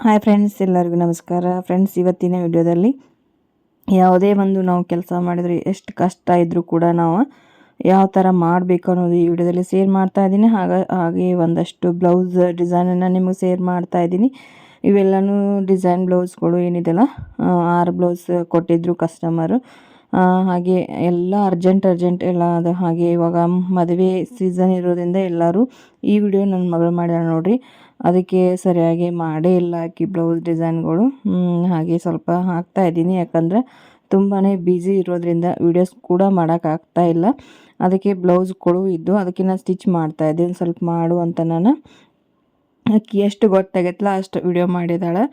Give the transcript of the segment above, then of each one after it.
Hi friends ಎಲ್ಲರಿಗೂ ನಮಸ್ಕಾರ. Friends ಇವತ್ತಿನ ವಿಡಿಯೋದಲ್ಲಿ ಯಾವುದೇ ಒಂದು ನಾವು ಕೆಲಸ ಮಾಡಿದರೆ ಎಷ್ಟು ಕಷ್ಟ ಇದ್ದರೂ ಕೂಡ ನಾವು ಯಾವ ಥರ ಮಾಡಬೇಕು ಅನ್ನೋದು ಈ ವಿಡಿಯೋದಲ್ಲಿ ಸೇರ್ ಮಾಡ್ತಾ ಇದ್ದೀನಿ. ಹಾಗ, ಹಾಗೆ ಒಂದಷ್ಟು ಬ್ಲೌಸ್ ಡಿಸೈನನ್ನು ನಿಮಗೆ ಸೇರ್ ಮಾಡ್ತಾ ಇದ್ದೀನಿ. ಇವೆಲ್ಲನೂ ಡಿಸೈನ್ ಬ್ಲೌಸ್ಗಳು ಏನಿದೆಲ್ಲ? ಆರು ಬ್ಲೌಸ್ ಕೊಟ್ಟಿದ್ದರು ಕಸ್ಟಮರು ಹಾಗೆ ಎಲ್ಲ ಅರ್ಜೆಂಟ್ ಅರ್ಜೆಂಟ್ ಎಲ್ಲ ಅದು. ಹಾಗೆ ಇವಾಗ ಮದುವೆ ಸೀಸನ್ ಇರೋದ್ರಿಂದ ಎಲ್ಲರೂ ಈ ವಿಡಿಯೋ ನನ್ನ ಮಗಳು ಮಾಡ್ಯಾಳ ನೋಡಿರಿ. ಅದಕ್ಕೆ ಸರಿಯಾಗಿ ಮಾಡೇ ಇಲ್ಲ ಆಕಿ ಬ್ಲೌಸ್ ಡಿಸೈನ್ಗಳು. ಹಾಗೆ ಸ್ವಲ್ಪ ಹಾಕ್ತಾ ಇದ್ದೀನಿ. ಯಾಕಂದರೆ ತುಂಬಾ ಬ್ಯುಸಿ ಇರೋದ್ರಿಂದ ವೀಡಿಯೋಸ್ ಕೂಡ ಮಾಡೋಕ್ಕಾಗ್ತಾ ಇಲ್ಲ. ಅದಕ್ಕೆ ಬ್ಲೌಸ್ ಬ್ಲೌಸ್ಗಳು ಇದ್ದು ಅದಕ್ಕೆ ನಾನು ಸ್ಟಿಚ್ ಮಾಡ್ತಾ ಇದ್ದೀನಿ. ಸ್ವಲ್ಪ ಮಾಡು ಅಂತ ನಾನು. ಆಕಿ ಎಷ್ಟು ಗೊತ್ತಾಗೈತಲ್ಲ ಅಷ್ಟು ವಿಡಿಯೋ ಮಾಡಿದಾಳೆ.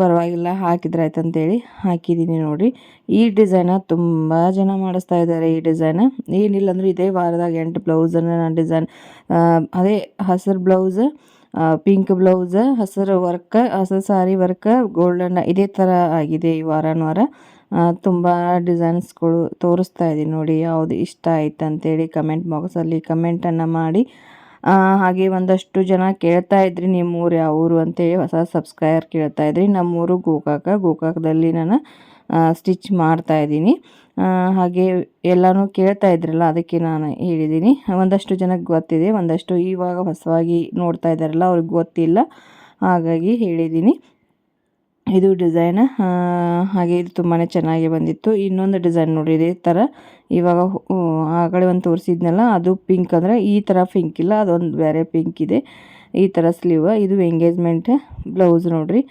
ಪರವಾಗಿಲ್ಲ, ಹಾಕಿದ್ರೆ ಆಯ್ತು ಅಂತೇಳಿ ಹಾಕಿದ್ದೀನಿ ನೋಡಿರಿ ಈ ಡಿಸೈನ ತುಂಬ ಜನ ಮಾಡಿಸ್ತಾ ಇದ್ದಾರೆ ಈ ಡಿಸೈನ ಏನಿಲ್ಲ ಅಂದ್ರೆ ಇದೇ ವಾರದಾಗ ಎಂಟು ಬ್ಲೌಸನ್ನು ನಾನು ಡಿಸೈನ್ ಅದೇ ಹಸಿರು ಬ್ಲೌಸ್ ಪಿಂಕ್ ಬ್ಲೌಸ್ ಹಸಿರು ವರ್ಕ್, ಹಸಿರು ಸಾರಿ ವರ್ಕ್ ಗೋಲ್ಡನ್ ಇದೇ ಥರ ಆಗಿದೆ ಈ ವಾರ ವಾರ ತುಂಬ ಡಿಸೈನ್ಸ್ಗಳು ತೋರಿಸ್ತಾ ಇದ್ದೀನಿ ನೋಡಿ, ಯಾವುದು ಇಷ್ಟ ಆಯ್ತು ಅಂತೇಳಿ ಕಮೆಂಟ್ ಬಾಕ್ಸಲ್ಲಿ ಕಮೆಂಟನ್ನು ಮಾಡಿ. ಹಾಗೆ ಒಂದಷ್ಟು ಜನ ಕೇಳ್ತಾ ಇದ್ರಿ, ನಿಮ್ಮೂರು ಯಾವ ಊರು ಅಂತೇಳಿ ಹೊಸ ಸಬ್ಸ್ಕ್ರೈಬರ್ ಕೇಳ್ತಾ ಇದ್ರಿ. ನಮ್ಮೂರು ಗೋಕಾಕ, ಗೋಕಾಕದಲ್ಲಿ ನಾನು ಸ್ಟಿಚ್ ಮಾಡ್ತಾ ಇದ್ದೀನಿ. ಹಾಗೆ ಎಲ್ಲನೂ ಕೇಳ್ತಾ ಇದ್ರಲ್ಲ, ಅದಕ್ಕೆ ನಾನು ಹೇಳಿದ್ದೀನಿ. ಒಂದಷ್ಟು ಜನಕ್ಕೆ ಗೊತ್ತಿದೆ, ಒಂದಷ್ಟು ಇವಾಗ ಹೊಸವಾಗಿ ನೋಡ್ತಾ ಇದ್ದಾರಲ್ಲ, ಅವ್ರಿಗೆ ಗೊತ್ತಿಲ್ಲ. ಹಾಗಾಗಿ ಹೇಳಿದ್ದೀನಿ. ಇದು ಡಿಸೈನ್ ಹಾಗೆ ಇದು ತುಂಬಾ ಚೆನ್ನಾಗಿ ಬಂದಿತ್ತು. ಇನ್ನೊಂದು ಡಿಸೈನ್ ನೋಡಿ ಇದೇ ಥರ ಇವಾಗ ಆ ಕಡೆ ಒಂದು ತೋರಿಸಿದ್ನಲ್ಲ, ಅದು ಪಿಂಕ್ ಅಂದರೆ ಈ ಥರ ಪಿಂಕ್ ಇಲ್ಲ, ಅದೊಂದು ಬೇರೆ ಪಿಂಕ್ ಇದೆ. ಈ ಥರ ಸ್ಲೀವ್ ಇದು ಎಂಗೇಜ್ಮೆಂಟ್ ಬ್ಲೌಸ್ ನೋಡಿರಿ.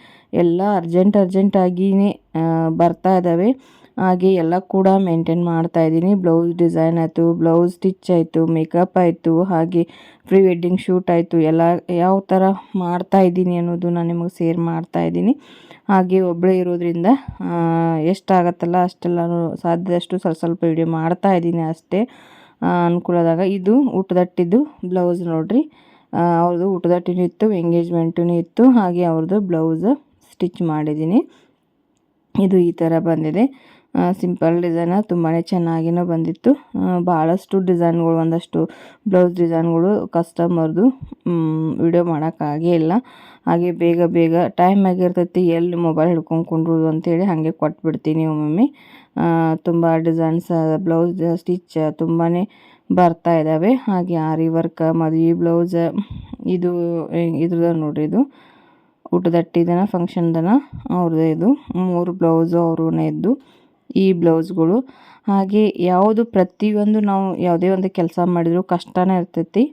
ಎಲ್ಲ ಅರ್ಜೆಂಟ್ ಅರ್ಜೆಂಟಾಗಿಯೇ ಬರ್ತಾ ಇದ್ದಾವೆ ಹಾಗೆ ಎಲ್ಲ ಕೂಡ ಮೇಂಟೈನ್ ಮಾಡ್ತಾ ಇದ್ದೀನಿ. ಬ್ಲೌಸ್ ಡಿಸೈನ್ ಆಯಿತು ಬ್ಲೌಸ್ ಸ್ಟಿಚ್ ಆಯಿತು ಮೇಕಪ್ ಆಯಿತು, ಹಾಗೆ ಪ್ರೀ ವೆಡ್ಡಿಂಗ್ ಶೂಟ್ ಆಯಿತು. ಎಲ್ಲ ಯಾವ ಥರ ಮಾಡ್ತಾ ಇದ್ದೀನಿ ಅನ್ನೋದು ನಾನು ನಿಮಗೆ ಸೇರ್ ಮಾಡ್ತಾ ಇದ್ದೀನಿ. ಹಾಗೆ ಒಬ್ಬಳೇ ಇರೋದ್ರಿಂದ ಎಷ್ಟಾಗತ್ತಲ್ಲ ಅಷ್ಟೆಲ್ಲ ಸಾಧ್ಯದಷ್ಟು ಸ್ವಲ್ಪ ಸ್ವಲ್ಪ ವಿಡಿಯೋ ಮಾಡ್ತಾ ಇದ್ದೀನಿ ಅಷ್ಟೇ. ಅನುಕೂಲದಾಗ ಇದು ಊಟದಟ್ಟಿದ್ದು ಬ್ಲೌಸ್ ನೋಡಿರಿ. ಅವ್ರದ್ದು ಊಟದಟ್ಟಿನೂ ಇತ್ತು ಎಂಗೇಜ್ಮೆಂಟೂ ಇತ್ತು. ಹಾಗೆ ಅವ್ರದ್ದು ಬ್ಲೌಸ್ ಸ್ಟಿಚ್ ಮಾಡಿದ್ದೀನಿ. ಇದು ಈ ಥರ ಬಂದಿದೆ. ಸಿಂಪಲ್ ಡಿಸೈನ ತುಂಬಾ ಚೆನ್ನಾಗಿನೂ ಬಂದಿತ್ತು. ಭಾಳಷ್ಟು ಡಿಸೈನ್ಗಳು, ಒಂದಷ್ಟು ಬ್ಲೌಸ್ ಡಿಸೈನ್ಗಳು ಕಸ್ಟಮರ್ದು ವಿಡಿಯೋ ಮಾಡೋಕ್ಕಾಗೇ ಇಲ್ಲ. ಹಾಗೆ ಬೇಗ ಬೇಗ ಟೈಮ್ ಆಗಿರ್ತೈತಿ, ಎಲ್ಲಿ ಮೊಬೈಲ್ ಹಿಡ್ಕೊಂಡು ಕುಂಡ್ರು ಅಂತೇಳಿ ಹಾಗೆ ಕೊಟ್ಬಿಡ್ತೀನಿ ಒಮ್ಮೊಮ್ಮೆ. ತುಂಬ ಡಿಸೈನ್ಸ್, ಬ್ಲೌಸ್ ಸ್ಟಿಚ್ ತುಂಬಾ ಬರ್ತಾ ಇದ್ದಾವೆ ಹಾಗೆ ಆರಿ ವರ್ಕ್ ಮದುವೆ ಬ್ಲೌಸ್, ಇದು ಇದ್ರದ ನೋಡಿರಿ ಇದು. ಊಟದಟ್ಟಿದನ ಫಂಕ್ಷನ್ದನ ಅವ್ರದ್ದು ಇದು. ಮೂರು ಬ್ಲೌಸು ಅವ್ರೂನೇ ಇದ್ದು ಈ ಬ್ಲೌಸ್ಗಳು ಹಾಗೆ ಯಾವುದು ಪ್ರತಿಯೊಂದು ನಾವು ಯಾವುದೇ ಒಂದು ಕೆಲಸ ಮಾಡಿದರೂ ಕಷ್ಟನೇ ಇರ್ತೈತಿ.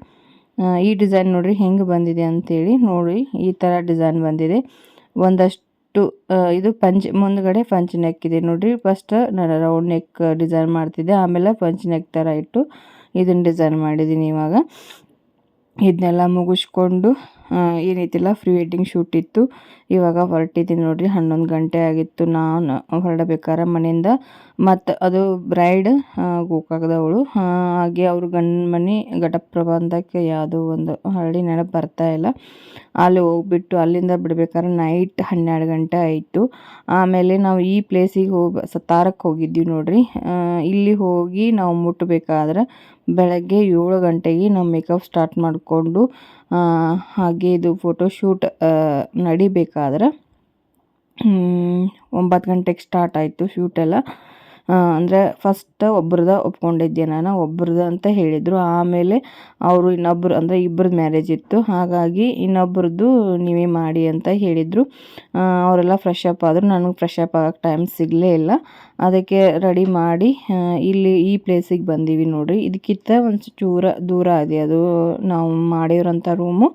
ಈ ಡಿಸೈನ್ ನೋಡಿರಿ ಹೆಂಗೆ ಬಂದಿದೆ ಅಂತೇಳಿ ನೋಡಿ, ಈ ಥರ ಡಿಸೈನ್ ಬಂದಿದೆ. ಒಂದಷ್ಟು ಇದು ಪಂಚ್, ಮುಂದ್ಗಡೆ ಪಂಚ್ ನೆಕ್ ಇದೆ ನೋಡಿರಿ. ಫಸ್ಟ್ ನಾನು ರೌಂಡ್ ನೆಕ್ ಡಿಸೈನ್ ಮಾಡ್ತಿದ್ದೆ, ಆಮೇಲೆ ಪಂಚ್ ನೆಕ್ ಥರ ಇಟ್ಟು ಇದನ್ನು ಡಿಸೈನ್ ಮಾಡಿದ್ದೀನಿ ಇವಾಗ. ಇದನ್ನೆಲ್ಲ ಮುಗಿಸ್ಕೊಂಡು ಏನೈತಿಲ್ಲ ಫ್ರೀ ವೆಡ್ಡಿಂಗ್ ಶೂಟ್ ಇತ್ತು. ಇವಾಗ ಹೊರಟಿದ್ದೀನಿ ನೋಡಿರಿ, ಹನ್ನೊಂದು ಗಂಟೆ ಆಗಿತ್ತು. ನಾನು ಹೊರಡಬೇಕಾರೆ ಮನೆಯಿಂದ. ಮತ್ತು ಅದು ಬ್ರೈಡ್ ಗೋಕಾಕದವಳು ಹಾಗೆ ಅವರು ಗಂಡ ಮನೆ ಘಟಪ್ರಬಂಧಕ್ಕೆ ಯಾವುದೋ ಒಂದು ಹಳ್ಳಿ ನೆನಪು ಬರ್ತಾ ಇಲ್ಲ. ಅಲ್ಲಿ ಹೋಗ್ಬಿಟ್ಟು ಅಲ್ಲಿಂದ ಬಿಡ್ಬೇಕಾದ್ರೆ ನೈಟ್ ಹನ್ನೆರಡು ಗಂಟೆ ಆಯಿತು. ಆಮೇಲೆ ನಾವು ಈ ಪ್ಲೇಸಿಗೆ ಹೋಗಿ ಸತಾರಕ್ಕೆ ಹೋಗಿದ್ದೀವಿ ನೋಡಿರಿ. ಇಲ್ಲಿ ಹೋಗಿ ನಾವು ಮುಟ್ಟಬೇಕಾದ್ರೆ ಬೆಳಗ್ಗೆ ಏಳು ಗಂಟೆಗೆ ನಾವು ಮೇಕಪ್ ಸ್ಟಾರ್ಟ್ ಮಾಡಿಕೊಂಡು ಹಾಗೆ ಇದು ಫೋಟೋಶೂಟ್ ನಡಿಬೇಕಾದ್ರೆ ಒಂಬತ್ತು ಗಂಟೆಗೆ ಸ್ಟಾರ್ಟ್ ಆಯಿತು ಶೂಟೆಲ್ಲ ಅಂದರೆ ಫಸ್ಟ್ ಒಬ್ರದ ಒಪ್ಕೊಂಡಿದ್ದೆ ನಾನು ಒಬ್ರದ್ದು ಅಂತ ಹೇಳಿದರು. ಆಮೇಲೆ ಅವರು ಇನ್ನೊಬ್ರು, ಅಂದರೆ ಇಬ್ಬರದ್ದು ಮ್ಯಾರೇಜ್ ಇತ್ತು. ಹಾಗಾಗಿ ಇನ್ನೊಬ್ರದ್ದು ನೀವೇ ಮಾಡಿ ಅಂತ ಹೇಳಿದರು. ಅವರೆಲ್ಲ ಫ್ರೆಶ್ ಅಪ್ ಆದರು. ನನಗೆ ಫ್ರೆಶ್ ಅಪ್ ಆಗೋಕ್ಕೆ ಟೈಮ್ ಸಿಗಲೇ ಇಲ್ಲ. ಅದಕ್ಕೆ ರೆಡಿ ಮಾಡಿ ಇಲ್ಲಿ ಈ ಪ್ಲೇಸಿಗೆ ಬಂದೀವಿ ನೋಡಿರಿ. ಇದಕ್ಕಿಂತ ಒಂದು ಚೂರ ದೂರ ಇದೆ ಅದು. ನಾವು ಮಾಡಿರೋಂಥ ರೂಮು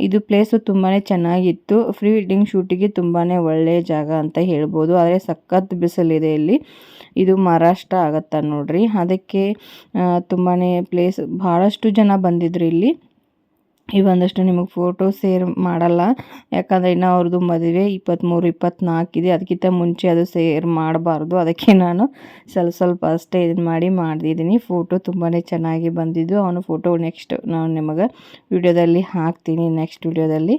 ಇದು ಪ್ಲೇಸು ತುಂಬಾ ಚೆನ್ನಾಗಿತ್ತು. ಫ್ರೀ ವೆಡ್ಡಿಂಗ್ ಶೂಟಿಗೆ ತುಂಬಾ ಒಳ್ಳೆಯ ಜಾಗ ಅಂತ ಹೇಳ್ಬೋದು. ಆದರೆ ಸಖತ್ ಬಿಸಿಲಿದೆ ಇಲ್ಲಿ. ಇದು ಮಹಾರಾಷ್ಟ್ರ ಆಗತ್ತ ನೋಡ್ರಿ. ಅದಕ್ಕೆ ತುಂಬಾ ಪ್ಲೇಸ್ ಬಹಳಷ್ಟು ಜನ ಬಂದಿದ್ರು ಇಲ್ಲಿ. ಈ ಒಂದಷ್ಟು ನಿಮಗೆ ಫೋಟೋ ಸೇರ್ ಮಾಡಲ್ಲ. ಯಾಕಂದರೆ ಇನ್ನು ಅವ್ರದ್ದು ಮದುವೆ ಇಪ್ಪತ್ತ್ಮೂರು ಇಪ್ಪತ್ತ್ನಾಲ್ಕಿದೆ ಅದಕ್ಕಿಂತ ಮುಂಚೆ ಅದು ಸೇರ್ ಮಾಡಬಾರ್ದು. ಅದಕ್ಕೆ ನಾನು ಸ್ವಲ್ಪ ಸ್ವಲ್ಪ ಅಷ್ಟೇ ಇದನ್ನು ಮಾಡಿ ಮಾಡಿದ್ದೀನಿ ಫೋಟೋ ತುಂಬಾ ಚೆನ್ನಾಗಿ ಬಂದಿದ್ದು. ಅವನು ಫೋಟೋ ನೆಕ್ಸ್ಟ್ ನಾನು ನಿಮಗೆ ವಿಡಿಯೋದಲ್ಲಿ ಹಾಕ್ತೀನಿ ನೆಕ್ಸ್ಟ್ ವಿಡಿಯೋದಲ್ಲಿ.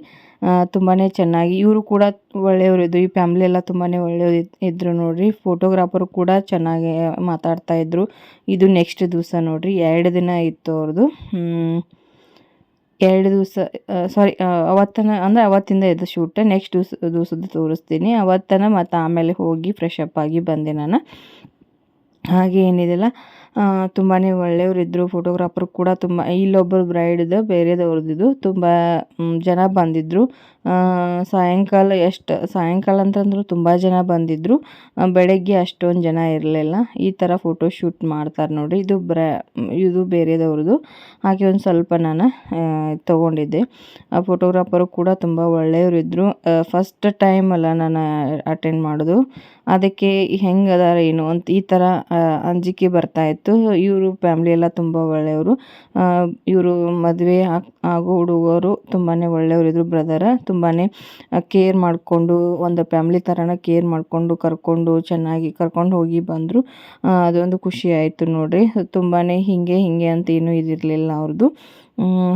ತುಂಬಾ ಚೆನ್ನಾಗಿ ಇವರು ಕೂಡ ಒಳ್ಳೆಯವರು ಇದ್ದರು ಈ ಫ್ಯಾಮ್ಲಿ ಎಲ್ಲ ತುಂಬಾ ಒಳ್ಳೆಯವರು ಇದ್ದರು ನೋಡಿರಿ. ಫೋಟೋಗ್ರಾಫರು ಕೂಡ ಚೆನ್ನಾಗಿ ಮಾತಾಡ್ತಾಯಿದ್ರು ಇದು ನೆಕ್ಸ್ಟ್ ದಿವಸ ನೋಡಿರಿ. ಎರಡು ದಿನ ಇತ್ತು ಅವ್ರದ್ದು. ಎರಡು ದಿವಸ ಸಾರಿ ಅವತ್ತನ, ಅಂದರೆ ಅವತ್ತಿಂದ ಇದು ಶೂಟ್ ನೆಕ್ಸ್ಟ್ ದಿವಸ, ದಿವಸದ್ದು ತೋರಿಸ್ತೀನಿ. ಅವತ್ತನ ಮತ್ತು ಆಮೇಲೆ ಹೋಗಿ ಫ್ರೆಶ್ ಅಪ್ ಆಗಿ ಬಂದೆ ನಾನು. ಹಾಗೆ ಏನಿದೆಲ್ಲ ತುಂಬಾ ಒಳ್ಳೆಯವರಿದ್ದರು ಫೋಟೋಗ್ರಾಫರ್ ಕೂಡ ತುಂಬ ಇಲ್ಲೊಬ್ಬರು ಬ್ರೈಡ್ದು ಬೇರೆದವ್ರದ್ದು ತುಂಬ ಜನ ಬಂದಿದ್ದರು ಸಾಯಂಕಾಲ ಎಷ್ಟು, ಸಾಯಂಕಾಲ ಅಂತಂದ್ರು ತುಂಬ ಜನ ಬಂದಿದ್ದರು ಬೆಳಗ್ಗೆ ಅಷ್ಟೊಂದು ಜನ ಇರಲಿಲ್ಲ. ಈ ಥರ ಫೋಟೋ ಶೂಟ್ ಮಾಡ್ತಾರೆ ನೋಡಿ ಇದು ಬ್ರ, ಇದು ಬೇರೆದವ್ರದ್ದು ಹಾಗೆ ಒಂದು ಸ್ವಲ್ಪ ನಾನು ತೊಗೊಂಡಿದ್ದೆ. ಆ ಫೋಟೋಗ್ರಾಫರು ಕೂಡ ತುಂಬ ಒಳ್ಳೆಯವರಿದ್ದರು ಫಸ್ಟ್ ಟೈಮ್ ಅಲ್ಲ ನಾನು ಅಟೆಂಡ್ ಮಾಡೋದು. ಅದಕ್ಕೆ ಹೆಂಗೆ ಅದಾರ ಏನು ಅಂತ ಈ ಥರ ಅಂಜಿಕೆ ಬರ್ತಾಯಿತ್ತು ಇವರು ಫ್ಯಾಮ್ಲಿ ಎಲ್ಲ ತುಂಬ ಒಳ್ಳೆಯವರು. ಇವರು ಮದುವೆ ಆಗೋ ಹುಡುಗರು ತುಂಬಾ ಒಳ್ಳೆಯವರಿದ್ರು ಬ್ರದರ ತುಂಬಾ ಕೇರ್ ಮಾಡಿಕೊಂಡು, ಒಂದು ಫ್ಯಾಮ್ಲಿ ಥರನೇ ಕೇರ್ ಮಾಡಿಕೊಂಡು, ಕರ್ಕೊಂಡು, ಚೆನ್ನಾಗಿ ಕರ್ಕೊಂಡು ಹೋಗಿ ಬಂದರು. ಅದೊಂದು ಖುಷಿ ಆಯಿತು ನೋಡಿರಿ. ತುಂಬಾ ಹೀಗೆ ಹೀಗೆ ಅಂತ ಏನೂ ಇದಿರಲಿಲ್ಲ ಅವ್ರದ್ದು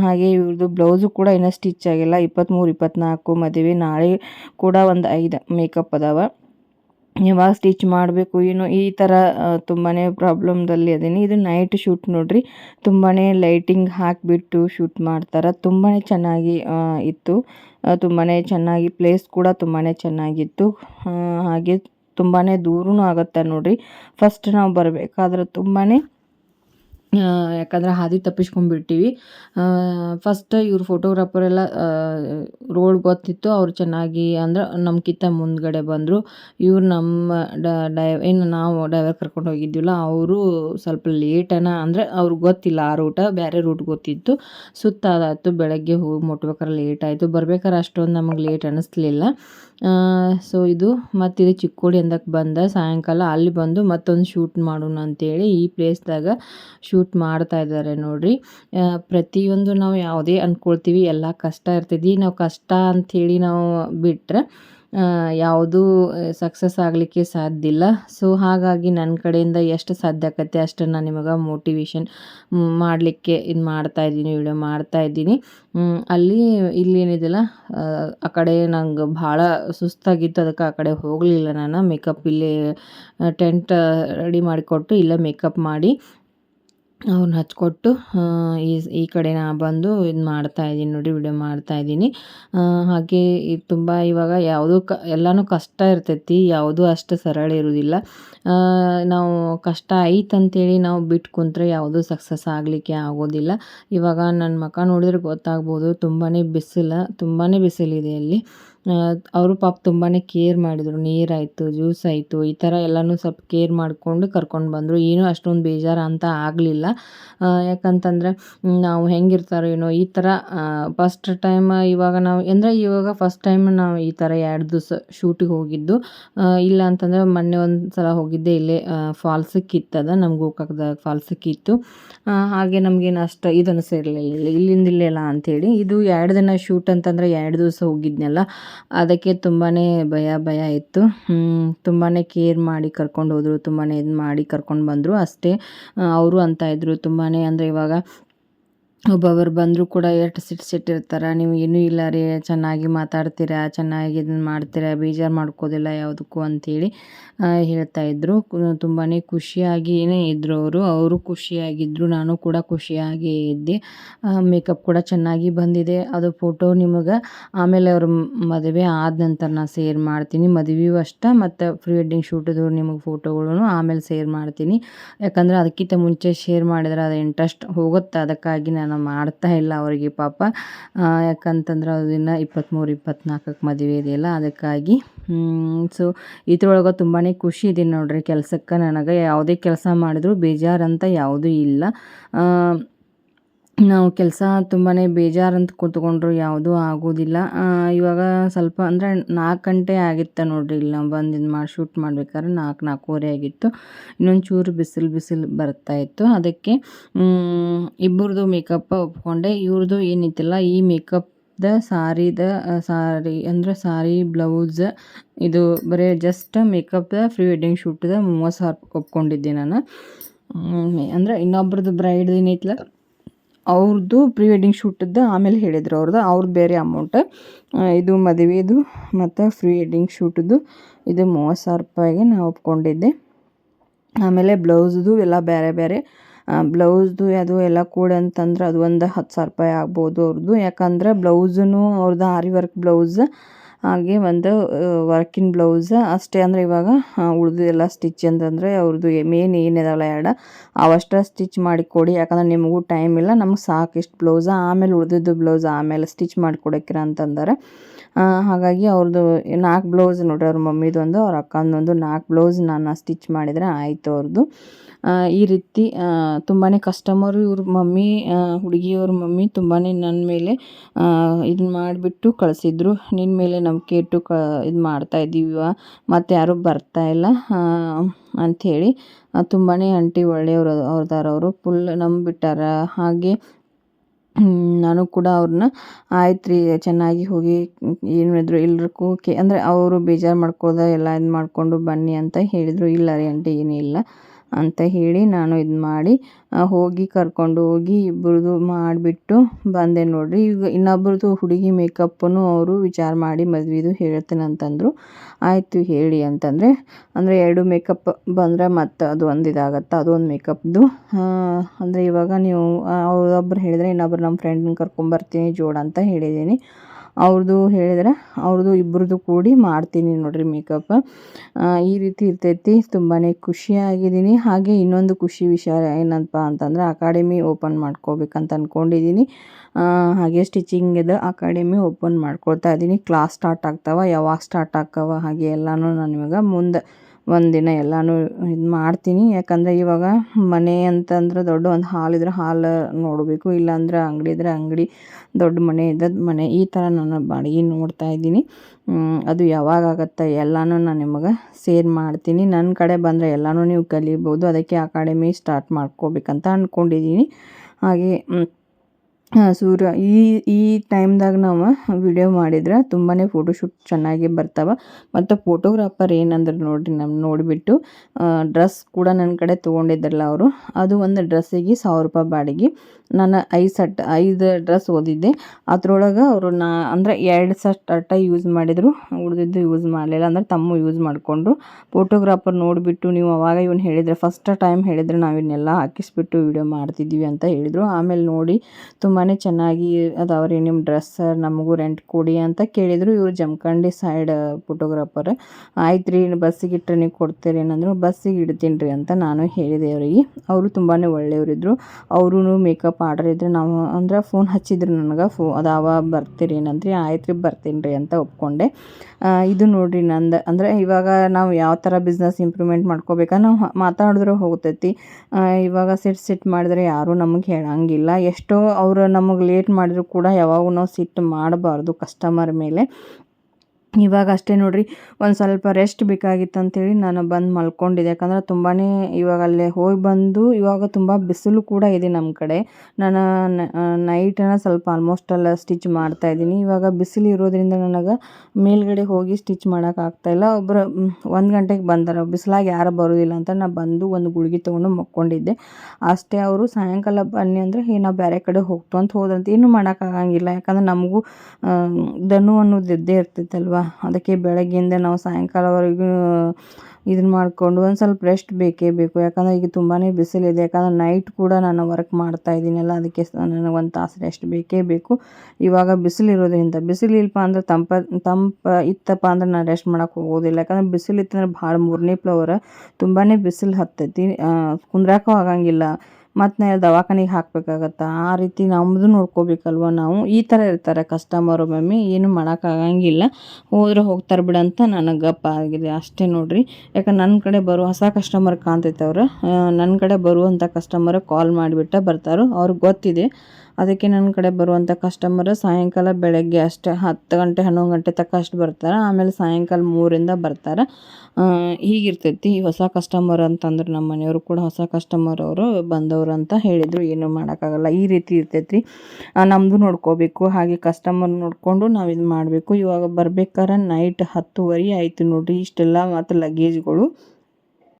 ಹಾಗೆ ಇವ್ರದ್ದು ಬ್ಲೌಸು ಕೂಡ ಇನ್ನೂ ಸ್ಟಿಚ್ ಆಗಿಲ್ಲ. ಇಪ್ಪತ್ತ್ಮೂರು ಇಪ್ಪತ್ತ್ನಾಲ್ಕು ಮದುವೆ ನಾಳೆ ಕೂಡ ಒಂದು ಐದು ಮೇಕಪ್ ಅದಾವ. ಯಾವಾಗ ಸ್ಟಿಚ್ ಮಾಡಬೇಕು, ಏನು ಈ ಥರ ತುಂಬಾ ಪ್ರಾಬ್ಲಮ್ದಲ್ಲಿ ಅದೀನಿ. ಇದು ನೈಟ್ ಶೂಟ್ ನೋಡಿರಿ. ತುಂಬಾ ಲೈಟಿಂಗ್ ಹಾಕಿಬಿಟ್ಟು ಶೂಟ್ ಮಾಡ್ತಾರೆ. ತುಂಬಾ ಚೆನ್ನಾಗಿ ಇತ್ತು. ತುಂಬಾ ಚೆನ್ನಾಗಿ ಪ್ಲೇಸ್ ಕೂಡ ತುಂಬಾ ಚೆನ್ನಾಗಿತ್ತು. ಹಾಗೆ ತುಂಬಾ ದೂರೂ ಆಗುತ್ತೆ ನೋಡಿರಿ. ಫಸ್ಟ್ ನಾವು ಬರಬೇಕಾದ್ರೆ ತುಂಬಾ ಯಾಕಂದರೆ ಹಾದಿ ತಪ್ಪಿಸ್ಕೊಂಡ್ಬಿಟ್ಟಿವಿ ಫಸ್ಟ್ ಇವ್ರು ಫೋಟೋಗ್ರಾಫರೆಲ್ಲ ರೋಡ್ ಗೊತ್ತಿತ್ತು, ಅವ್ರು ಚೆನ್ನಾಗಿ ಅಂದ್ರೆ ನಮ್ಗಿಂತ ಮುಂದ್ಗಡೆ ಬಂದರು. ಇವ್ರು ನಮ್ಮ ಡೈ ಏನು ನಾವು ಡೈವರ್ ಕರ್ಕೊಂಡು ಹೋಗಿದ್ವಿಲ್ಲ, ಅವರು ಸ್ವಲ್ಪ ಲೇಟನ ಅಂದರೆ ಅವ್ರಿಗೆ ಗೊತ್ತಿಲ್ಲ ಆ ರೂಟ ಬೇರೆ ರೂಟ್ ಗೊತ್ತಿತ್ತು. ಸುತ್ತಾದಾಯ್ತು, ಬೆಳಗ್ಗೆ ಹೋಗಿ ಮುಟ್ಬೇಕಾರೆ ಲೇಟ್ ಆಯಿತು. ಬರ್ಬೇಕಾದ್ರೆ ಅಷ್ಟೊಂದು ನಮಗೆ ಲೇಟ್ ಅನ್ನಿಸ್ಲಿಲ್ಲ. ಸೊ ಇದು ಮತ್ತಿದು ಚಿಕ್ಕೋಡಿ ಅಂದಕ್ಕೆ ಬಂದ. ಸಾಯಂಕಾಲ ಅಲ್ಲಿ ಬಂದು ಮತ್ತೊಂದು ಶೂಟ್ ಮಾಡೋಣ ಅಂತೇಳಿ ಈ ಪ್ಲೇಸ್ದಾಗ ಶೂಟ್ ಮಾಡ್ತಾ ಇದ್ದಾರೆ ನೋಡಿರಿ. ಪ್ರತಿಯೊಂದು ನಾವು ಯಾವುದೇ ಅಂದ್ಕೊಳ್ತೀವಿ ಎಲ್ಲ ಕಷ್ಟ ಇರ್ತೈತಿ. ನಾವು ಕಷ್ಟ ಅಂಥೇಳಿ ನಾವು ಬಿಟ್ಟರೆ ಯಾವುದೂ ಸಕ್ಸಸ್ ಆಗಲಿಕ್ಕೆ ಸಾಧ್ಯ ಇಲ್ಲ. ಸೊ ಹಾಗಾಗಿ ನನ್ನ ಕಡೆಯಿಂದ ಎಷ್ಟು ಸಾಧ್ಯ ಆಗತ್ತೆ ಅಷ್ಟನ್ನು ನಾನು ನಿಮಗೆ ಮೋಟಿವೇಶನ್ ಮಾಡಲಿಕ್ಕೆ ಇದು ಮಾಡ್ತಾ ಇದ್ದೀನಿ ವಿಡಿಯೋ ಮಾಡ್ತಾ ಇದ್ದೀನಿ. ಅಲ್ಲಿ ಇಲ್ಲೇನಿದೆಯಲ್ಲ ಆ ಕಡೆ ನಂಗೆ ಭಾಳ ಸುಸ್ತಾಗಿತ್ತು, ಅದಕ್ಕೆ ಆ ಕಡೆ ಹೋಗಲಿಲ್ಲ ನಾನು. ಮೇಕಪ್ ಇಲ್ಲಿ ಟೆಂಟ್ ರೆಡಿ ಮಾಡಿಕೊಟ್ಟು ಇಲ್ಲೇ ಮೇಕಪ್ ಮಾಡಿ ಅವ್ನ ಹಚ್ಕೊಟ್ಟು ಈ ಈ ಕಡೆ ನಾ ಬಂದು ಇದು ಮಾಡ್ತಾ ಇದ್ದೀನಿ ನೋಡಿ ವಿಡಿಯೋ ಮಾಡ್ತಾ ಇದ್ದೀನಿ. ಹಾಗೆ ಇದು ತುಂಬ ಇವಾಗ ಯಾವುದೂ ಕ, ಎಲ್ಲನೂ ಕಷ್ಟ ಇರ್ತೈತಿ, ಯಾವುದೂ ಅಷ್ಟು ಸರಳ ಇರುವುದಿಲ್ಲ ನಾವು ಕಷ್ಟ ಐತಂತೇಳಿ ನಾವು ಬಿಟ್ಟು ಕುಂತ್ರೆ ಯಾವುದೂ ಸಕ್ಸಸ್ ಆಗಲಿಕ್ಕೆ ಆಗೋದಿಲ್ಲ. ಇವಾಗ ನನ್ನ ಮಕ್ಕ ನೋಡಿದ್ರೆ ಗೊತ್ತಾಗ್ಬೋದು ತುಂಬಾ ಬಿಸಿಲು ತುಂಬಾ ಬಿಸಿಲಿದೆ ಅಲ್ಲಿ. ಅವರು ಪಾಪ ತುಂಬಾ ಕೇರ್ ಮಾಡಿದರು. ನೀರಾಯಿತು ಜ್ಯೂಸ್ ಆಯಿತು, ಈ ಥರ ಎಲ್ಲನೂ ಸ್ವಲ್ಪ ಕೇರ್ ಮಾಡಿಕೊಂಡು ಕರ್ಕೊಂಡು ಬಂದರು. ಏನೂ ಅಷ್ಟೊಂದು ಬೇಜಾರು ಅಂತ ಆಗಲಿಲ್ಲ. ಯಾಕಂತಂದರೆ ನಾವು ಹೆಂಗಿರ್ತಾರೋ ಏನೋ ಈ ಥರ ಫಸ್ಟ್ ಟೈಮ್ ಇವಾಗ ನಾವು, ಅಂದರೆ ಇವಾಗ ಫಸ್ಟ್ ಟೈಮ್ ನಾವು ಈ ಥರ ಎರಡು ದಿವಸ ಶೂಟಿಗೆ ಹೋಗಿದ್ದು. ಇಲ್ಲ ಅಂತಂದರೆ ಮೊನ್ನೆ ಒಂದು ಸಲ ಹೋಗಿದ್ದೆ, ಇಲ್ಲೇ ಫಾಲ್ಸಕ್ಕೆ ಇತ್ತದ ನಮ್ಮ ಗೋಕಾಕದ ಫಾಲ್ಸಕ್ಕೆ ಇತ್ತು. ಹಾಗೆ ನಮಗೇನು ಅಷ್ಟು ಇದು ಅನಿಸಿರಲಿಲ್ಲ ಇಲ್ಲಿಂದ ಇಲ್ಲೆಲ್ಲ ಅಂಥೇಳಿ ಇದು ಎರಡು ದಿನ ಶೂಟ್ ಅಂತಂದರೆ ಎರಡು ದಿವಸ ಹೋಗಿದ್ನಲ್ಲ. ಅದಕ್ಕೆ ತುಂಬಾ ಭಯ ಭಯ ಇತ್ತು. ತುಂಬಾ ಕೇರ್ ಮಾಡಿ ಕರ್ಕೊಂಡು ಹೋದರು ತುಂಬಾ ಇದು ಮಾಡಿ ಕರ್ಕೊಂಡು ಬಂದರು. ಅಷ್ಟೇ ಅವರು ಅಂತ ಇದ್ದರು ತುಂಬಾ ಅಂದರೆ ಇವಾಗ ಒಬ್ಬೊಬ್ಬರು ಬಂದರೂ ಕೂಡ ಎಷ್ಟು ಸಿಟ್ಟು ಸಿಟ್ಟಿರ್ತಾರೆ ನೀವು ಏನೂ ಇಲ್ಲ ರೀ, ಚೆನ್ನಾಗಿ ಮಾತಾಡ್ತೀರಾ, ಚೆನ್ನಾಗಿ ಇದನ್ನು ಮಾಡ್ತೀರಾ, ಬೇಜಾರು ಮಾಡ್ಕೋದಿಲ್ಲ ಯಾವುದಕ್ಕೂ ಅಂಥೇಳಿ ಹೇಳ್ತಾಯಿದ್ರು ತುಂಬಾ ಖುಷಿಯಾಗಿಯೇ ಇದ್ದರು ಅವರು. ಅವರು ಖುಷಿಯಾಗಿದ್ದರು ನಾನು ಕೂಡ ಖುಷಿಯಾಗಿ ಇದ್ದೆ. ಮೇಕಪ್ ಕೂಡ ಚೆನ್ನಾಗಿ ಬಂದಿದೆ. ಅದು ಫೋಟೋ ನಿಮಗೆ ಆಮೇಲೆ ಅವ್ರ ಮದುವೆ ಆದ ನಂತರ ನಾನು ಸೇರ್ ಮಾಡ್ತೀನಿ. ಮದುವೆಯೂ ಅಷ್ಟೇ, ಮತ್ತು ಪ್ರೀ ವೆಡ್ಡಿಂಗ್ ಶೂಟದು ನಿಮಗೆ ಫೋಟೋಗಳನ್ನು ಆಮೇಲೆ ಸೇರ್ ಮಾಡ್ತೀನಿ. ಯಾಕಂದರೆ ಅದಕ್ಕಿಂತ ಮುಂಚೆ ಶೇರ್ ಮಾಡಿದ್ರೆ ಅದು ಇಂಟ್ರೆಸ್ಟ್ ಹೋಗುತ್ತೆ. ಅದಕ್ಕಾಗಿ ನಾನು ಮಾಡ್ತಾ ಇಲ್ಲ ಅವರಿಗೆ ಪಾಪ. ಯಾಕಂತಂದ್ರೆ ಅದನ್ನು ಇಪ್ಪತ್ತ್ಮೂರು ಇಪ್ಪತ್ನಾಲ್ಕಕ್ಕೆ ಮದುವೆ ಇದೆಯಲ್ಲ, ಅದಕ್ಕಾಗಿ. ಸೊ ಇದ್ರೊಳಗೆ ತುಂಬಾ ಖುಷಿ ಇದೆ ನೋಡಿರಿ ಕೆಲಸಕ್ಕೆ. ನನಗೆ ಯಾವುದೇ ಕೆಲಸ ಮಾಡಿದ್ರು ಬೇಜಾರಂತ ಯಾವುದೂ ಇಲ್ಲ. ನಾವು ಕೆಲಸ ತುಂಬಾ ಬೇಜಾರಂತ ಕೂತ್ಕೊಂಡ್ರು ಯಾವುದೂ ಆಗೋದಿಲ್ಲ. ಇವಾಗ ಸ್ವಲ್ಪ ಅಂದರೆ ನಾಲ್ಕು ಗಂಟೆ ಆಗಿತ್ತು ನೋಡಿರಿ ಇಲ್ಲಿ ನಾವು ಮಾಡಿ, ಶೂಟ್ ಮಾಡ್ಬೇಕಾದ್ರೆ ನಾಲ್ಕು ನಾಲ್ಕೂವರೆ ಆಗಿತ್ತು. ಇನ್ನೊಂದು ಚೂರು ಬಿಸಿಲು ಬಿಸಿಲು ಬರ್ತಾಯಿತ್ತು ಅದಕ್ಕೆ ಇಬ್ಬರದು ಮೇಕಪ್ಪ ಒಪ್ಕೊಂಡೆ. ಇವ್ರದ್ದು ಏನಿತ್ತಲ್ಲ, ಈ ಮೇಕಪ್ದ ಸಾರಿದ ಸಾರಿ ಅಂದರೆ ಸಾರಿ, ಬ್ಲೌಸ್ ಇದು ಬರೀ ಜಸ್ಟ್ ಮೇಕಪ್ದ ಪ್ರೀ ವೆಡ್ಡಿಂಗ್ ಶೂಟ್ದ ಮೂವತ್ತು ಸಾವಿರ ಒಪ್ಕೊಂಡಿದ್ದೆ ನಾನು. ಅಂದರೆ ಇನ್ನೊಬ್ರದ್ದು ಬ್ರೈಡ್ ಏನೈತಲ್ಲ ಅವ್ರದ್ದು ಪ್ರೀ ವೆಡ್ಡಿಂಗ್ ಶೂಟದ್ದು ಆಮೇಲೆ ಹೇಳಿದ್ರು ಅವ್ರದ್ದು ಅವ್ರದ್ದು ಬೇರೆ ಅಮೌಂಟ್ ಇದು ಮದುವೆದು ಮತ್ತು ಪ್ರೀ ವೆಡ್ಡಿಂಗ್ ಶೂಟದ್ದು ಇದು ಮೂವತ್ತು ಸಾವಿರ ರೂಪಾಯಿಗೆ ನಾನು ಒಪ್ಕೊಂಡಿದ್ದೆ. ಆಮೇಲೆ ಬ್ಲೌಸ್ದು ಎಲ್ಲ ಬೇರೆ ಬೇರೆ ಬ್ಲೌಸ್ದು ಅದು ಎಲ್ಲ ಕೂಡ ಅಂತಂದ್ರೆ ಅದು ಒಂದು ಹತ್ತು ಸಾವಿರ ರೂಪಾಯಿ ಆಗ್ಬೋದು ಅವ್ರದ್ದು ಯಾಕಂದ್ರೆ ಬ್ಲೌಸೂ ಅವ್ರದ್ದು ಆರಿ ವರ್ಕ್ ಬ್ಲೌಸ್. ಹಾಗೆ ಒಂದು ವರ್ಕಿನ್ ಬ್ಲೌಸ್ ಅಷ್ಟೇ ಅಂದರೆ ಇವಾಗ ಉಳಿದು ಎಲ್ಲ ಸ್ಟಿಚ್ ಅಂತಂದರೆ ಅವ್ರದ್ದು ಮೇನ್ ಏನಿದಾವಲ್ಲ ಎರಡು. ಅವಷ್ಟ ಸ್ಟಿಚ್ ಮಾಡಿ ಕೊಡಿ ಯಾಕಂದ್ರೆ ನಿಮಗೂ ಟೈಮ್ ಇಲ್ಲ, ನಮ್ಗೆ ಸಾಕಿಷ್ಟು ಬ್ಲೌಸ್ ಆಮೇಲೆ ಉಳಿದಿದ್ದು ಬ್ಲೌಸ್ ಆಮೇಲೆ ಸ್ಟಿಚ್ ಮಾಡಿಕೊಡಕ್ಕಿರ ಅಂತಂದರೆ. ಹಾಗಾಗಿ ಅವ್ರದ್ದು ನಾಲ್ಕು ಬ್ಲೌಸ್ ನೋಡ್ರಿ, ಅವ್ರ ಮಮ್ಮಿದೊಂದು, ಅವ್ರ ಅಕ್ಕಂದೊಂದು ನಾಲ್ಕು ಬ್ಲೌಸ್ ನಾನು ಸ್ಟಿಚ್ ಮಾಡಿದರೆ ಆಯಿತು ಅವ್ರದ್ದು ಈ ರೀತಿ ತುಂಬಾ ಕಸ್ಟಮರು ಇವ್ರ ಮಮ್ಮಿ ಹುಡುಗಿಯವ್ರ ಮಮ್ಮಿ ತುಂಬಾ ನನ್ನ ಮೇಲೆ ಇದು ಮಾಡಿಬಿಟ್ಟು ಕಳಿಸಿದ್ರು. ನಿನ್ನ ಮೇಲೆ ನಂಬಿಕೆ ಇಟ್ಟು ಕ, ಇದು ಮಾಡ್ತಾ ಇದ್ದೀವ ಮತ್ತು ಯಾರೂ ಬರ್ತಾ ಇಲ್ಲ ಅಂಥೇಳಿ ತುಂಬಾ ಆಂಟಿ ಒಳ್ಳೆಯವರು, ಅವ್ರದಾರವರು, ಫುಲ್ ನಂಬಿಬಿಟ್ಟಾರ. ಹಾಗೆ ನಾನು ಕೂಡ ಅವ್ರನ್ನ ಆಯ್ತು ರೀ ಚೆನ್ನಾಗಿ ಹೋಗಿ ಏನಿದ್ರು ಎಲ್ರಿಗೂ ಕೆ, ಅಂದರೆ ಅವರು ಬೇಜಾರು ಮಾಡ್ಕೋದ ಎಲ್ಲ ಇದು ಮಾಡಿಕೊಂಡು ಬನ್ನಿ ಅಂತ ಹೇಳಿದರು. ಇಲ್ಲ ರೀ ಆಂಟಿ ಏನೂ ಇಲ್ಲ ಅಂತ ಹೇಳಿ ನಾನು ಇದು ಮಾಡಿ ಹೋಗಿ ಕರ್ಕೊಂಡು ಹೋಗಿ ಇಬ್ಬರದು ಮಾಡಿಬಿಟ್ಟು ಬಂದೆ ನೋಡಿರಿ. ಈಗ ಇನ್ನೊಬ್ರದ್ದು ಹುಡುಗಿ ಮೇಕಪ್ಪನ್ನು ಅವರು ವಿಚಾರ ಮಾಡಿ ಮದುವೆದು ಹೇಳ್ತೇನೆ ಅಂತಂದರು. ಆಯಿತು ಹೇಳಿ ಅಂತಂದರೆ, ಅಂದರೆ ಎರಡು ಮೇಕಪ್ ಬಂದರೆ ಮತ್ತು ಅದು ಒಂದು ಇದಾಗತ್ತೆ ಅದೊಂದು ಮೇಕಪ್ದು. ಅಂದರೆ ಇವಾಗ ನೀವು ಅವರೊಬ್ರು ಹೇಳಿದರೆ ಇನ್ನೊಬ್ರು ನಮ್ಮ ಫ್ರೆಂಡ್ನ ಕರ್ಕೊಂಬರ್ತೀನಿ ಜೋಡ ಅಂತ ಹೇಳಿದ್ದೀನಿ. ಅವ್ರದ್ದು ಹೇಳಿದ್ರೆ ಅವ್ರದ್ದು ಇಬ್ಬರದ್ದು ಕೂಡಿ ಮಾಡ್ತೀನಿ ನೋಡಿರಿ ಮೇಕಪ್ ಈ ರೀತಿ ಇರ್ತೈತಿ. ತುಂಬಾ ಖುಷಿಯಾಗಿದ್ದೀನಿ. ಹಾಗೆ ಇನ್ನೊಂದು ಖುಷಿ ವಿಷಯ ಏನಪ್ಪ ಅಂತಂದ್ರೆ ಅಕಾಡೆಮಿ ಓಪನ್ ಮಾಡ್ಕೋಬೇಕಂತ ಅಂದ್ಕೊಂಡಿದ್ದೀನಿ ಹಾಗೆ ಸ್ಟಿಚಿಂಗಿದು ಅಕಾಡೆಮಿ ಓಪನ್ ಮಾಡ್ಕೊಳ್ತಾ ಇದ್ದೀನಿ. ಕ್ಲಾಸ್ ಸ್ಟಾರ್ಟ್ ಆಗ್ತಾವ, ಯಾವಾಗ ಸ್ಟಾರ್ಟ್ ಆಗ್ತಾವ ಹಾಗೆ ಎಲ್ಲನೂ ನಾನು ಇವಾಗ ಮುಂದೆ ಒಂದಿನ ಎಲ್ಲನೂ ಇದು ಮಾಡ್ತೀನಿ. ಯಾಕಂದರೆ ಇವಾಗ ಮನೆ ಅಂತಂದ್ರೆ ದೊಡ್ಡ ಒಂದು ಹಾಲ್ ಇದ್ರೆ ಹಾಲ್ ನೋಡಬೇಕು. ಇಲ್ಲಾಂದ್ರೆ ಅಂಗಡಿ ಇದ್ರೆ ಅಂಗಡಿ, ದೊಡ್ಡ ಮನೆ ಇದ್ದದ್ದು ಮನೆ. ಈ ಥರ ನಾನು ಬಾಡಿಗೆ ನೋಡ್ತಾ ಇದ್ದೀನಿ. ಅದು ಯಾವಾಗ ಆಗತ್ತೆ ಎಲ್ಲನೂ ನಾನು ನಿಮಗೆ ಸೇರ್ ಮಾಡ್ತೀನಿ. ನನ್ನ ಕಡೆ ಬಂದರೆ ಎಲ್ಲನೂ ನೀವು ಕಲಿಬೋದು. ಅದಕ್ಕೆ ಅಕಾಡೆಮಿ ಸ್ಟಾರ್ಟ್ ಮಾಡ್ಕೋಬೇಕಂತ ಅಂದ್ಕೊಂಡಿದ್ದೀನಿ ಹಾಗೆ ಸೂರ್ಯ, ಈ ಈ ಟೈಮ್ದಾಗ ನಾವು ವಿಡಿಯೋ ಮಾಡಿದ್ರೆ ತುಂಬಾ ಫೋಟೋಶೂಟ್ ಚೆನ್ನಾಗಿ ಬರ್ತಾವೆ. ಮತ್ತು ಫೋಟೋಗ್ರಾಫರ್ ಏನಂದ್ರೆ ನೋಡಿರಿ ನಮ್ಮ ನೋಡಿಬಿಟ್ಟು ಡ್ರೆಸ್ ಕೂಡ ನನ್ನ ಕಡೆ ತೊಗೊಂಡಿದ್ರಲ್ಲ ಅವರು. ಅದು ಒಂದು ಡ್ರೆಸ್ಸಿಗೆ ಸಾವಿರ ರೂಪಾಯಿ ಬಾಡಿಗೆ. ನಾನು ಐದು ಸಟ್, ಐದು ಡ್ರೆಸ್ ಓದಿದ್ದೆ. ಅದ್ರೊಳಗೆ ಅವರು ನಾ, ಅಂದರೆ ಎರಡು ಸಟ್ ಅಟ್ಟ ಯೂಸ್ ಮಾಡಿದರು. ಉಳಿದಿದ್ದು ಯೂಸ್ ಮಾಡಲಿಲ್ಲ, ಅಂದ್ರೆ ತಮ್ಮ ಯೂಸ್ ಮಾಡಿಕೊಂಡ್ರು. ಫೋಟೋಗ್ರಾಫರ್ ನೋಡಿಬಿಟ್ಟು ನೀವು ಅವಾಗ ಇವನು ಹೇಳಿದರೆ ಫಸ್ಟ್ ಟೈಮ್ ಹೇಳಿದರೆ ನಾವು ಇವನ್ನೆಲ್ಲ ಹಾಕಿಸ್ಬಿಟ್ಟು ವಿಡಿಯೋ ಮಾಡ್ತಿದ್ದೀವಿ ಅಂತ ಹೇಳಿದರು. ಆಮೇಲೆ ನೋಡಿ, ತುಂಬಾ ಚೆನ್ನಾಗಿ ಅದಾವ್ರಿ ನಿಮ್ಮ ಡ್ರೆಸ್ ನಮಗೂ ರೆಂಟ್ ಕೊಡಿ ಅಂತ ಕೇಳಿದರು. ಇವರು ಜಮಖಂಡಿ ಸೈಡ್ ಫೋಟೋಗ್ರಾಫರ್ ಆಯ್ತು ರೀ ಬಸ್ಸಿಗೆ ಇಟ್ಟರೆ ನೀವು ಕೊಡ್ತೀರಿ ಏನಂದ್ರು, ಬಸ್ಸಿಗೆ ಇಡ್ತೀನಿ ರೀ ಅಂತ ನಾನು ಹೇಳಿದೆ ಅವರಿಗೆ. ಅವರು ತುಂಬಾ ಒಳ್ಳೆಯವರಿದ್ದರು ಅವರು ಮೇಕಪ್ ಆರ್ಡರ್ ಇದ್ದರೆ ನಾವು ಅಂದ್ರೆ ಫೋನ್ ಹಚ್ಚಿದ್ರು ನನಗೆ, ಫೋ ಅದಾವ ಬರ್ತೀರಿ ಏನಂದ್ರಿ ಆಯ್ತು ರೀ ಬರ್ತೀನಿ ರೀ ಅಂತ ಒಪ್ಕೊಂಡೆ. ಇದು ನೋಡಿರಿ ನಂದು, ಅಂದರೆ ಇವಾಗ ನಾವು ಯಾವ ಥರ ಬಿಸ್ನೆಸ್ ಇಂಪ್ರೂವ್ಮೆಂಟ್ ಮಾಡ್ಕೋಬೇಕಾ ನಾವು ಮಾತಾಡಿದ್ರೆ ಹೋಗ್ತೈತಿ. ಇವಾಗ ಸಿಟ್ ಸಿಟ್ ಮಾಡಿದ್ರೆ ಯಾರೂ ನಮಗೆ ಹೇಳಂಗಿಲ್ಲ. ಎಷ್ಟೋ ಅವರು ನಮಗೆ ಲೇಟ್ ಮಾಡಿದ್ರು ಕೂಡ ಯಾವಾಗೂ ನಾವು ಸಿಟ್ಟು ಮಾಡಬಾರ್ದು ಕಸ್ಟಮರ್ ಮೇಲೆ. ಇವಾಗ ಅಷ್ಟೇ ನೋಡ್ರಿ, ಒಂದು ಸ್ವಲ್ಪ ರೆಸ್ಟ್ ಬೇಕಾಗಿತ್ತು ಅಂತೇಳಿ ನಾನು ಬಂದು ಮಲ್ಕೊಂಡಿದ್ದೆ. ಯಾಕಂದ್ರೆ ತುಂಬಾ ಇವಾಗ ಅಲ್ಲೇ ಹೋಗಿ ಬಂದು ಇವಾಗ ತುಂಬ ಬಿಸಿಲು ಕೂಡ ಇದೆ ನಮ್ಮ ಕಡೆ. ನಾನು ನೈಟನ್ನು ಸ್ವಲ್ಪ ಆಲ್ಮೋಸ್ಟ್ ಎಲ್ಲ ಸ್ಟಿಚ್ ಮಾಡ್ತಾ ಇದ್ದೀನಿ. ಇವಾಗ ಬಿಸಿಲು ಇರೋದ್ರಿಂದ ನನಗೆ ಮೇಲ್ಗಡೆ ಹೋಗಿ ಸ್ಟಿಚ್ ಮಾಡೋಕ್ಕಾಗ್ತಾಯಿಲ್ಲ ಒಬ್ಬರು ಒಂದು ಗಂಟೆಗೆ ಬಂದಾರ. ಬಿಸಿಲಾಗಿ ಯಾರು ಬರೋದಿಲ್ಲ ಅಂತ ನಾನು ಬಂದು ಒಂದು ಗುಳಿಗೆ ತೊಗೊಂಡು ಮಕ್ಕೊಂಡಿದ್ದೆ. ಅಷ್ಟೇ ಅವರು ಸಾಯಂಕಾಲ ಬನ್ನಿ ಅಂದರೆ ಏ ನಾವು ಬೇರೆ ಕಡೆ ಹೋಗ್ತು ಅಂತ ಹೋದ್ರಂತ ಏನೂ ಮಾಡೋಕ್ಕಾಗಂಗಿಲ್ಲ ಯಾಕಂದ್ರೆ ನಮಗೂ ದನು ಅನ್ನೋದು ಇದ್ದೇ ಇರ್ತೈತಲ್ವ? ಅದಕ್ಕೆ ಬೆಳಗ್ಗೆಯಿಂದ ನಾವು ಸಾಯಂಕಾಲವರೆಗೂ ಇದನ್ನ ಮಾಡಿಕೊಂಡು ಒಂದು ಸ್ವಲ್ಪ ರೆಸ್ಟ್ ಬೇಕೇ ಬೇಕು. ಯಾಕಂದರೆ ಈಗ ತುಂಬಾ ಬಿಸಿಲಿದೆ. ಯಾಕಂದ್ರೆ ನೈಟ್ ಕೂಡ ನಾನು ವರ್ಕ್ ಮಾಡ್ತಾ ಇದ್ದೀನಲ್ಲ, ಅದಕ್ಕೆ ನನಗೆ ಒಂದು ತಾಸು ರೆಸ್ಟ್ ಬೇಕೇ ಬೇಕು. ಇವಾಗ ಬಿಸಿಲಿರೋದ್ರಿಂದ ಬಿಸಿಲಿಲ್ಲಪ್ಪ ಅಂದರೆ ತಂಪ ತಂಪ ಇತ್ತಪ್ಪ ಅಂದ್ರೆ ನಾನು ರೆಸ್ಟ್ ಮಾಡೋಕೆ ಹೋಗೋದಿಲ್ಲ. ಯಾಕಂದ್ರೆ ಬಿಸಿಲಿತ್ತಂದ್ರೆ ಭಾಳ ಮೂರನೇ ಫ್ಲವರ್ ತುಂಬಾ ಬಿಸಿಲು ಹತ್ತೈತಿ. ಕುಂದ್ರಾಕೂ ಆಗಂಗಿಲ್ಲ. ಮತ್ತು ನಾ ದವಾಖಾನೆಗೆ ಹಾಕಬೇಕಾಗತ್ತಾ? ಆ ರೀತಿ ನಮ್ಮದು ನೋಡ್ಕೋಬೇಕಲ್ವ ನಾವು? ಈ ಥರ ಇರ್ತಾರೆ ಕಸ್ಟಮರ್ ಮಮ್ಮಿ ಏನು ಮಾಡೋಕ್ಕಾಗಂಗಿಲ್ಲ ಹೋದ್ರೆ ಹೋಗ್ತಾರೆ ಬಿಡಂತ ನನಗೆ ಗಪ್ಪ ಆಗಿದೆ. ಅಷ್ಟೇ ನೋಡ್ರಿ. ಯಾಕಂದ್ರೆ ನನ್ನ ಕಡೆ ಬರುವ ಹೊಸ ಕಸ್ಟಮರ್ ಕಾಣ್ತೈತೆ ಅವ್ರು ನನ್ನ ಕಡೆ ಬರುವಂಥ ಕಸ್ಟಮರ್ ಕಾಲ್ ಮಾಡಿಬಿಟ್ಟು ಬರ್ತಾರೋ. ಅವ್ರಿಗೆ ಗೊತ್ತಿದೆ. ಅದಕ್ಕೆ ನನ್ನ ಕಡೆ ಬರುವಂಥ ಕಸ್ಟಮರ್ ಸಾಯಂಕಾಲ ಬೆಳಗ್ಗೆ ಅಷ್ಟೇ ಹತ್ತು ಗಂಟೆ, ಹನ್ನೊಂದು ಗಂಟೆ ತಕ್ಕ ಅಷ್ಟು ಬರ್ತಾರೆ. ಆಮೇಲೆ ಸಾಯಂಕಾಲ ಮೂರಿಂದ ಬರ್ತಾರೆ. ಹೀಗಿರ್ತೈತಿ. ಹೊಸ ಕಸ್ಟಮರ್ ಅಂತಂದ್ರೆ ನಮ್ಮ ಮನೆಯವರು ಕೂಡ ಹೊಸ ಕಸ್ಟಮರ್ ಅವರು ಬಂದವರು ಅಂತ ಹೇಳಿದರು ಏನೂ ಮಾಡೋಕ್ಕಾಗಲ್ಲ ಈ ರೀತಿ ಇರ್ತೈತಿ ಆ, ನಮ್ಮದು ನೋಡ್ಕೋಬೇಕು ಹಾಗೆ ಕಸ್ಟಮರ್ ನೋಡಿಕೊಂಡು ನಾವು ಇದು ಮಾಡಬೇಕು. ಇವಾಗ ಬರ್ಬೇಕಾರೆ ನೈಟ್ ಹತ್ತುವರೆ ಆಯಿತು ನೋಡಿರಿ ಇಷ್ಟೆಲ್ಲ ಮತ್ತು ಲಗೇಜ್ಗಳು